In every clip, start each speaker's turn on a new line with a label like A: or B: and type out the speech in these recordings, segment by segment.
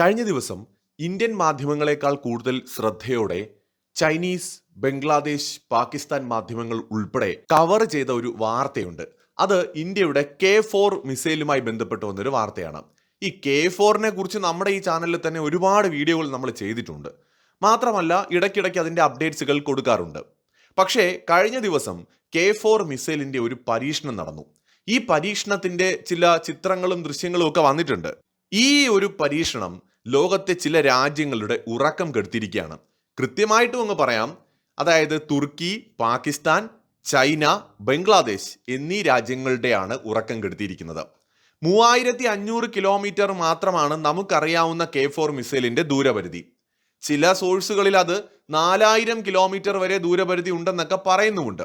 A: കഴിഞ്ഞ ദിവസം ഇന്ത്യൻ മാധ്യമങ്ങളെക്കാൾ കൂടുതൽ ശ്രദ്ധയോടെ ചൈനീസ് ബംഗ്ലാദേശ് പാകിസ്ഥാൻ മാധ്യമങ്ങൾ ഉൾപ്പെടെ കവർ ചെയ്ത ഒരു വാർത്തയുണ്ട്. അത് ഇന്ത്യയുടെ കെ ഫോർ മിസൈലുമായി ബന്ധപ്പെട്ട് വന്നൊരു വാർത്തയാണ്. ഈ കെ ഫോറിനെ കുറിച്ച് നമ്മുടെ ഈ ചാനലിൽ തന്നെ ഒരുപാട് വീഡിയോകൾ നമ്മൾ ചെയ്തിട്ടുണ്ട്. മാത്രമല്ല ഇടയ്ക്കിടയ്ക്ക് അതിന്റെ അപ്ഡേറ്റ്സുകൾ കൊടുക്കാറുണ്ട്. പക്ഷേ കഴിഞ്ഞ ദിവസം കെ ഫോർ മിസൈലിന്റെ ഒരു പരീക്ഷണം നടന്നു. ഈ പരീക്ഷണത്തിന്റെ ചില ചിത്രങ്ങളും ദൃശ്യങ്ങളും ഒക്കെ വന്നിട്ടുണ്ട്. ഈ ഒരു പരീക്ഷണം ലോകത്തെ ചില രാജ്യങ്ങളുടെ ഉറക്കം കെടുത്തിരിക്കുകയാണ്. കൃത്യമായിട്ടും അങ്ങ് പറയാം. അതായത് തുർക്കി പാകിസ്ഥാൻ ചൈന ബംഗ്ലാദേശ് എന്നീ രാജ്യങ്ങളുടെയാണ് ഉറക്കം കെടുത്തിയിരിക്കുന്നത്. മൂവായിരത്തി അഞ്ഞൂറ് കിലോമീറ്റർ മാത്രമാണ് നമുക്കറിയാവുന്ന കെ ഫോർ മിസൈലിന്റെ ദൂരപരിധി. ചില സോഴ്സുകളിൽ അത് നാലായിരം കിലോമീറ്റർ വരെ ദൂരപരിധി ഉണ്ടെന്നൊക്കെ പറയുന്നുമുണ്ട്.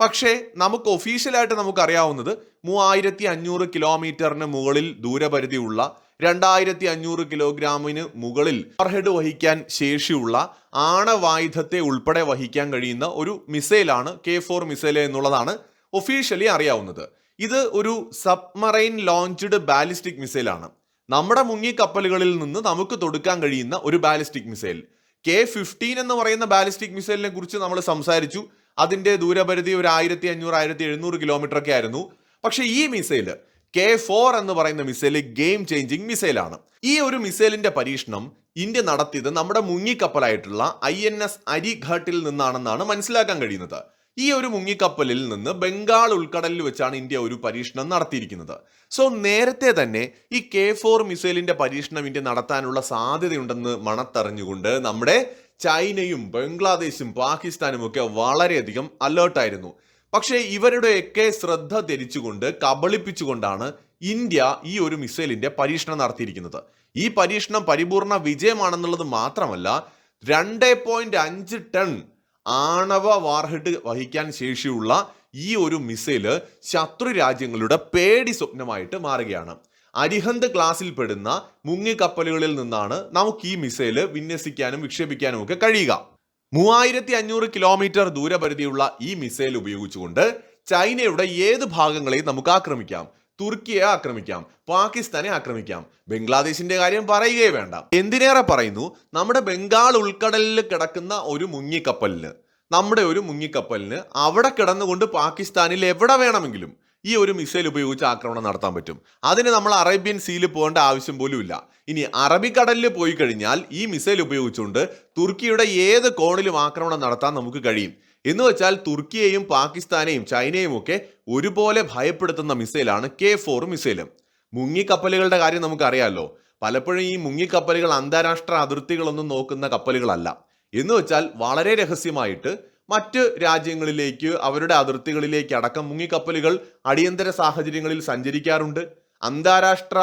A: പക്ഷേ നമുക്ക് ഒഫീഷ്യലായിട്ട് നമുക്കറിയാവുന്നത് മൂവായിരത്തി അഞ്ഞൂറ് കിലോമീറ്ററിന് മുകളിൽ ദൂരപരിധിയുള്ള രണ്ടായിരത്തി അഞ്ഞൂറ് കിലോഗ്രാമിന് മുകളിൽ ഹെഡ് വഹിക്കാൻ ശേഷിയുള്ള ആണവായുധത്തെ ഉൾപ്പെടെ വഹിക്കാൻ കഴിയുന്ന ഒരു മിസൈലാണ് കെ ഫോർ മിസൈൽ എന്നുള്ളതാണ് ഒഫീഷ്യലി അറിയാവുന്നത്. ഇത് ഒരു സബ്മറൈൻ ലോഞ്ച്ഡ് ബാലിസ്റ്റിക് മിസൈലാണ്. നമ്മുടെ മുങ്ങി കപ്പലുകളിൽ നിന്ന് നമുക്ക് തൊടുക്കാൻ കഴിയുന്ന ഒരു ബാലിസ്റ്റിക് മിസൈൽ. കെ ഫിഫ്റ്റീൻ എന്ന് പറയുന്ന ബാലിസ്റ്റിക് മിസൈലിനെ കുറിച്ച് നമ്മൾ സംസാരിച്ചു. അതിന്റെ ദൂരപരിധി ഒരു ആയിരത്തി അഞ്ഞൂറ് ആയിരത്തി എഴുന്നൂറ് കിലോമീറ്റർ ഒക്കെ ആയിരുന്നു. പക്ഷേ ഈ മിസൈൽ കെ ഫോർ എന്ന് പറയുന്ന മിസൈൽ ഗെയിം ചേഞ്ചിങ് മിസൈലാണ് ഈ ഒരു മിസൈലിന്റെ പരീക്ഷണം ഇന്ത്യ നടത്തിയത് നമ്മുടെ മുങ്ങിക്കപ്പലായിട്ടുള്ള ഐ എൻ എസ് അരിഘാട്ടിൽ നിന്നാണെന്നാണ് മനസ്സിലാക്കാൻ കഴിയുന്നത്. ഈ ഒരു മുങ്ങിക്കപ്പലിൽ നിന്ന് ബംഗാൾ ഉൾക്കടലിൽ വെച്ചാണ് ഇന്ത്യ ഒരു പരീക്ഷണം നടത്തിയിരിക്കുന്നത്. സോ നേരത്തെ തന്നെ ഈ കെ ഫോർ മിസൈലിന്റെ പരീക്ഷണം ഇന്ത്യ നടത്താനുള്ള സാധ്യതയുണ്ടെന്ന് മണത്തറിഞ്ഞുകൊണ്ട് നമ്മുടെ ചൈനയും ബംഗ്ലാദേശും പാകിസ്ഥാനും ഒക്കെ വളരെയധികം അലേർട്ടായിരുന്നു പക്ഷേ ഇവരുടെയൊക്കെ ശ്രദ്ധ തിരിച്ചുകൊണ്ട് കബളിപ്പിച്ചുകൊണ്ടാണ് ഇന്ത്യ ഈ ഒരു മിസൈലിന്റെ പരീക്ഷണം നടത്തിയിരിക്കുന്നത്. ഈ പരീക്ഷണം പരിപൂർണ വിജയമാണെന്നുള്ളത് മാത്രമല്ല രണ്ട് പോയിന്റ് അഞ്ച് ടൺ ആണവ വാർഹിട്ട് വഹിക്കാൻ ശേഷിയുള്ള ഈ ഒരു മിസൈൽ ശത്രു രാജ്യങ്ങളുടെ പേടി സ്വപ്നമായിട്ട് മാറുകയാണ്. അരിഹന്ത് ക്ലാസ്സിൽ പെടുന്ന മുങ്ങിക്കപ്പലുകളിൽ നിന്നാണ് നമുക്ക് ഈ മിസൈൽ വിന്യസിക്കാനും വിക്ഷേപിക്കാനും ഒക്കെ കഴിയുക. മൂവായിരത്തി അഞ്ഞൂറ് കിലോമീറ്റർ ദൂരപരിധിയുള്ള ഈ മിസൈൽ ഉപയോഗിച്ചുകൊണ്ട് ചൈനയുടെ ഏത് ഭാഗങ്ങളെയും നമുക്ക് ആക്രമിക്കാം. തുർക്കിയെ ആക്രമിക്കാം. പാകിസ്ഥാനെ ആക്രമിക്കാം. ബംഗ്ലാദേശിന്റെ കാര്യം പറയുകയേ വേണ്ട. എന്തിനേറെ പറയുന്നു? നമ്മുടെ ബംഗാൾ ഉൾക്കടലിൽ കിടക്കുന്ന ഒരു മുങ്ങിക്കപ്പലിന്. നമ്മുടെ ഒരു മുങ്ങിക്കപ്പലിന് അവിടെ കിടന്നുകൊണ്ട് പാകിസ്ഥാനിൽ എവിടെ വേണമെങ്കിലും ഈ ഒരു മിസൈൽ ഉപയോഗിച്ച് ആക്രമണം നടത്താൻ പറ്റും. അതിന് നമ്മൾ അറേബ്യൻ സീയിൽ പോകേണ്ട ആവശ്യം പോലും ഇല്ല. ഇനി അറബിക്കടലിൽ പോയി കഴിഞ്ഞാൽ ഈ മിസൈൽ ഉപയോഗിച്ചുകൊണ്ട് തുർക്കിയുടെ ഏത് കോണിലും ആക്രമണം നടത്താൻ നമുക്ക് കഴിയും. എന്ന് വെച്ചാൽ തുർക്കിയെയും പാകിസ്ഥാനെയും ചൈനയും ഒക്കെ ഒരുപോലെ ഭയപ്പെടുത്തുന്ന മിസൈലാണ് കെ ഫോർ മിസൈൽ മുങ്ങിക്കപ്പലുകളുടെ കാര്യം നമുക്കറിയാമല്ലോ പലപ്പോഴും ഈ മുങ്ങിക്കപ്പലുകൾ അന്താരാഷ്ട്ര അതിർത്തികളൊന്നും നോക്കുന്ന കപ്പലുകളല്ല. എന്ന് വെച്ചാൽ വളരെ രഹസ്യമായിട്ട് മറ്റ് രാജ്യങ്ങളിലേക്ക് അവരുടെ അതിർത്തികളിലേക്ക് അടക്കം മുങ്ങിക്കപ്പലുകൾ അടിയന്തര സാഹചര്യങ്ങളിൽ സഞ്ചരിക്കാറുണ്ട്. അന്താരാഷ്ട്ര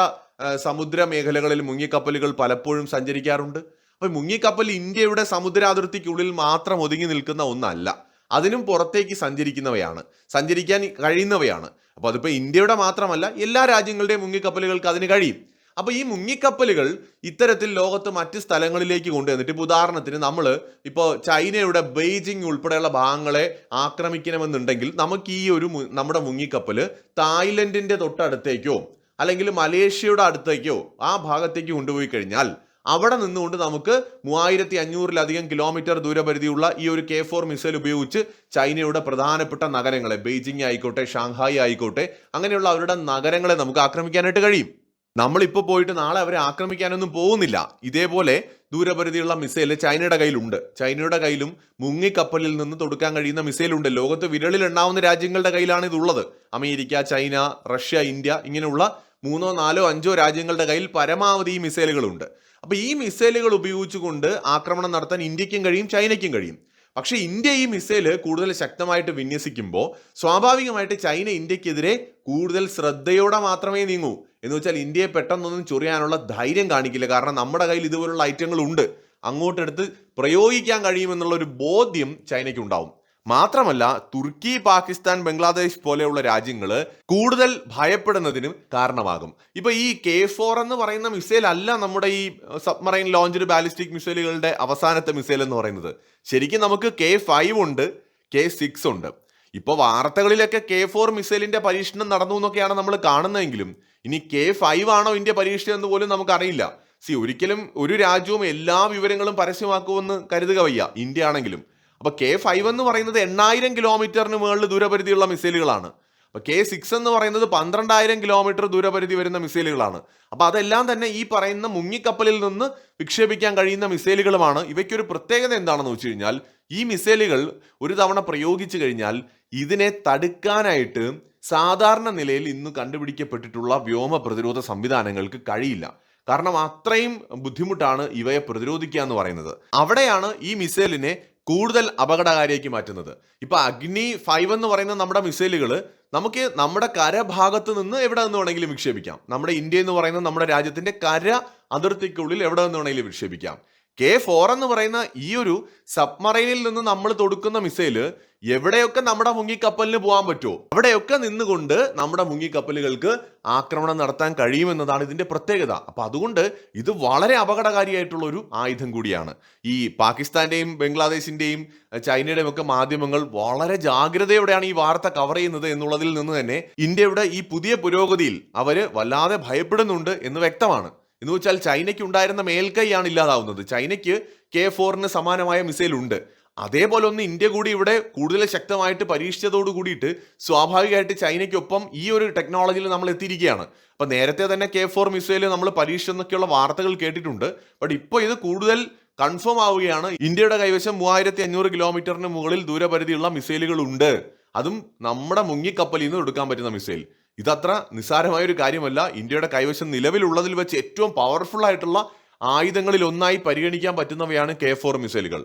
A: സമുദ്ര മേഖലകളിൽ മുങ്ങിക്കപ്പലുകൾ പലപ്പോഴും സഞ്ചരിക്കാറുണ്ട്. അപ്പോൾ മുങ്ങിക്കപ്പൽ ഇന്ത്യയുടെ സമുദ്ര അതിർത്തിക്കുള്ളിൽ മാത്രം ഒതുങ്ങി നിൽക്കുന്ന ഒന്നല്ല. അതിനും പുറത്തേക്ക് സഞ്ചരിക്കുന്നവയാണ്. സഞ്ചരിക്കാൻ കഴിയുന്നവയാണ്. അപ്പോൾ അതിപ്പോൾ ഇന്ത്യയുടെ മാത്രമല്ല എല്ലാ രാജ്യങ്ങളുടെയും മുങ്ങിക്കപ്പലുകൾക്ക് അതിന് കഴിയും. അപ്പൊ ഈ മുങ്ങിക്കപ്പലുകൾ ഇത്തരത്തിൽ ലോകത്ത് മറ്റ് സ്ഥലങ്ങളിലേക്ക് കൊണ്ടുവന്നിട്ട് ഇപ്പൊ ഉദാഹരണത്തിന് നമ്മൾ ഇപ്പോൾ ചൈനയുടെ ബെയ്ജിങ് ഉൾപ്പെടെയുള്ള ഭാഗങ്ങളെ ആക്രമിക്കണമെന്നുണ്ടെങ്കിൽ നമുക്ക് ഈ ഒരു നമ്മുടെ മുങ്ങിക്കപ്പൽ തായ്ലൻഡിന്റെ തൊട്ടടുത്തേക്കോ അല്ലെങ്കിൽ മലേഷ്യയുടെ അടുത്തേക്കോ ആ ഭാഗത്തേക്ക് കൊണ്ടുപോയി കഴിഞ്ഞാൽ അവിടെ നിന്നുകൊണ്ട് നമുക്ക് മൂവായിരത്തി അഞ്ഞൂറിലധികം കിലോമീറ്റർ ദൂരപരിധിയുള്ള ഈ ഒരു കെ ഫോർ മിസൈൽ ഉപയോഗിച്ച് ചൈനയുടെ പ്രധാനപ്പെട്ട നഗരങ്ങളെ ബെയ്ജിങ് ആയിക്കോട്ടെ ഷാങ്ഹായി ആയിക്കോട്ടെ അങ്ങനെയുള്ള അവരുടെ നഗരങ്ങളെ നമുക്ക് ആക്രമിക്കാനായിട്ട് കഴിയും. നമ്മളിപ്പോൾ പോയിട്ട് നാളെ അവരെ ആക്രമിക്കാനൊന്നും പോകുന്നില്ല. ഇതേപോലെ ദൂരപരിധിയുള്ള മിസൈൽ ചൈനയുടെ കയ്യിലുണ്ട്. ചൈനയുടെ കയ്യിലും മുങ്ങിക്കപ്പലിൽ നിന്ന് തൊടുക്കാൻ കഴിയുന്ന മിസൈലുണ്ട്. ലോകത്ത് വിരളിൽ ഉണ്ടാവുന്ന രാജ്യങ്ങളുടെ കയ്യിലാണ് ഇതുള്ളത്. അമേരിക്ക ചൈന റഷ്യ ഇന്ത്യ ഇങ്ങനെയുള്ള മൂന്നോ നാലോ അഞ്ചോ രാജ്യങ്ങളുടെ കയ്യിൽ പരമാവധി ഈ മിസൈലുകളുണ്ട്. അപ്പോൾ ഈ മിസൈലുകൾ ഉപയോഗിച്ചുകൊണ്ട് ആക്രമണം നടത്താൻ ഇന്ത്യക്കും കഴിയും ചൈനയ്ക്കും കഴിയും. പക്ഷേ ഇന്ത്യ ഈ മിസൈൽ കൂടുതൽ ശക്തമായിട്ട് വിന്യസിക്കുമ്പോൾ സ്വാഭാവികമായിട്ട് ചൈന ഇന്ത്യക്കെതിരെ കൂടുതൽ ശ്രദ്ധയോടെ മാത്രമേ നീങ്ങൂ. എന്ന് വെച്ചാൽ ഇന്ത്യയെ പെട്ടെന്നൊന്നും ചൊറിയാനുള്ള ധൈര്യം കാണിക്കില്ല. കാരണം നമ്മുടെ കയ്യിൽ ഇതുപോലുള്ള ഐറ്റങ്ങൾ ഉണ്ട്. അങ്ങോട്ടെടുത്ത് പ്രയോഗിക്കാൻ കഴിയുമെന്നുള്ള ഒരു ബോധ്യം ചൈനയ്ക്ക് ഉണ്ടാവും മാത്രമല്ല തുർക്കി പാകിസ്ഥാൻ ബംഗ്ലാദേശ് പോലെയുള്ള രാജ്യങ്ങൾ കൂടുതൽ ഭയപ്പെടുന്നതിനും കാരണമാകും. ഇപ്പൊ ഈ കെ ഫോർ എന്ന് പറയുന്ന മിസൈൽ അല്ല നമ്മുടെ ഈ സബ്മറൈൻ ലോഞ്ച്ഡ് ബാലിസ്റ്റിക് മിസൈലുകളുടെ അവസാനത്തെ മിസൈൽ എന്ന് പറയുന്നത്. ശരിക്കും നമുക്ക് കെ ഫൈവ് ഉണ്ട് കെ സിക്സ് ഉണ്ട്. ഇപ്പൊ വാർത്തകളിലൊക്കെ കെ ഫോർ മിസൈലിന്റെ പരീക്ഷണം നടന്നു എന്നൊക്കെയാണ് നമ്മൾ കാണുന്നതെങ്കിലും ഇനി കെ ഫൈവ് ആണോ ഇന്ത്യ പരീക്ഷിച്ചതെന്ന് പോലും നമുക്കറിയില്ല. സി ഒരിക്കലും ഒരു രാജ്യവും എല്ലാ വിവരങ്ങളും പരസ്യമാക്കുമെന്ന് കരുതുക വയ്യ ഇന്ത്യ ആണെങ്കിലും. അപ്പൊ കെ ഫൈവ് എന്ന് പറയുന്നത് എണ്ണായിരം കിലോമീറ്ററിന് മുകളിൽ ദൂരപരിധിയുള്ള മിസൈലുകളാണ്. അപ്പോൾ കെ സിക്സ് എന്ന് പറയുന്നത് പന്ത്രണ്ടായിരം കിലോമീറ്റർ ദൂരപരിധി വരുന്ന മിസൈലുകളാണ്. അപ്പോൾ അതെല്ലാം തന്നെ ഈ പറയുന്ന മുങ്ങിക്കപ്പലിൽ നിന്ന് വിക്ഷേപിക്കാൻ കഴിയുന്ന മിസൈലുകളുമാണ്. ഇവയ്ക്കൊരു പ്രത്യേകത എന്താണെന്ന് വെച്ച് കഴിഞ്ഞാൽ ഈ മിസൈലുകൾ ഒരു തവണ പ്രയോഗിച്ചു കഴിഞ്ഞാൽ ഇതിനെ തടുക്കാനായിട്ട് സാധാരണ നിലയിൽ ഇന്ന് കണ്ടുപിടിക്കപ്പെട്ടിട്ടുള്ള വ്യോമ പ്രതിരോധ സംവിധാനങ്ങൾക്ക് കഴിയില്ല. കാരണം അത്രയും ബുദ്ധിമുട്ടാണ് ഇവയെ പ്രതിരോധിക്കുക എന്ന് പറയുന്നത്. അവിടെയാണ് ഈ മിസൈലിനെ കൂടുതൽ അപകടകാരിയാക്കി മാറ്റുന്നത്. ഇപ്പൊ അഗ്നി ഫൈവ് എന്ന് പറയുന്ന നമ്മുടെ മിസൈലുകൾ നമുക്ക് നമ്മുടെ കരഭാഗത്ത് നിന്ന് എവിടെ നിന്ന് വേണമെങ്കിലും വിക്ഷേപിക്കാം. നമ്മുടെ ഇന്ത്യ എന്ന് പറയുന്ന നമ്മുടെ രാജ്യത്തിന്റെ കര അതിർത്തിക്കുള്ളിൽ എവിടെ നിന്ന് വേണമെങ്കിലും വിക്ഷേപിക്കാം. കെ ഫോർ എന്ന് പറയുന്ന ഈ ഒരു സബ്മറൈനിൽ നിന്ന് നമ്മൾ തൊടുക്കുന്ന മിസൈൽ എവിടെയൊക്കെ നമ്മുടെ മുങ്ങിക്കപ്പലിന് പോകാൻ പറ്റുമോ അവിടെയൊക്കെ നിന്നുകൊണ്ട് നമ്മുടെ മുങ്ങിക്കപ്പലുകൾക്ക് ആക്രമണം നടത്താൻ കഴിയുമെന്നതാണ് ഇതിന്റെ പ്രത്യേകത. അപ്പൊ അതുകൊണ്ട് ഇത് വളരെ അപകടകാരിയായിട്ടുള്ള ഒരു ആയുധം കൂടിയാണ്. ഈ പാകിസ്ഥാന്റെയും ബംഗ്ലാദേശിന്റെയും ചൈനയുടെയും ഒക്കെ മാധ്യമങ്ങൾ വളരെ ജാഗ്രതയോടെയാണ് ഈ വാർത്ത കവർ ചെയ്യുന്നത് എന്നുള്ളതിൽ നിന്ന് തന്നെ ഇന്ത്യയുടെ ഈ പുതിയ പുരോഗതിയിൽ അവർ വല്ലാതെ ഭയപ്പെടുന്നുണ്ട് എന്ന് വ്യക്തമാണ്. എന്ന് വെച്ചാൽ ചൈനയ്ക്ക് ഉണ്ടായിരുന്ന മേൽക്കൈയാണ് ഇല്ലാതാവുന്നത്. ചൈനയ്ക്ക് കെ ഫോറിന് സമാനമായ മിസൈൽ ഉണ്ട് അതേപോലെ ഒന്ന് ഇന്ത്യ കൂടി ഇവിടെ കൂടുതൽ ശക്തമായിട്ട് പരീക്ഷിച്ചതോട് കൂടിയിട്ട് സ്വാഭാവികമായിട്ട് ചൈനയ്ക്കൊപ്പം ഈ ഒരു ടെക്നോളജിയിൽ നമ്മൾ എത്തിയിരിക്കുകയാണ്. അപ്പോൾ നേരത്തെ തന്നെ കെ ഫോർ മിസൈൽ നമ്മൾ പരീക്ഷിച്ചെന്നൊക്കെയുള്ള വാർത്തകൾ കേട്ടിട്ടുണ്ട്. ബട്ട് ഇപ്പോൾ ഇത് കൂടുതൽ കൺഫേം ആവുകയാണ്. ഇന്ത്യയുടെ കൈവശം മൂവായിരത്തി അഞ്ഞൂറ് കിലോമീറ്ററിന് മുകളിൽ ദൂരപരിധിയുള്ള മിസൈലുകൾ ഉണ്ട്. അതും നമ്മുടെ മുങ്ങിക്കപ്പലിൽ നിന്ന് എടുക്കാൻ പറ്റുന്ന മിസൈൽ. ഇതത്ര നിസ്സാരമായ ഒരു കാര്യമല്ല. ഇന്ത്യയുടെ കൈവശം നിലവിലുള്ളതിൽ വെച്ച് ഏറ്റവും പവർഫുൾ ആയിട്ടുള്ള ആയുധങ്ങളിൽ ഒന്നായി പരിഗണിക്കാൻ പറ്റുന്നവയാണ് കെ ഫോർ മിസൈലുകൾ.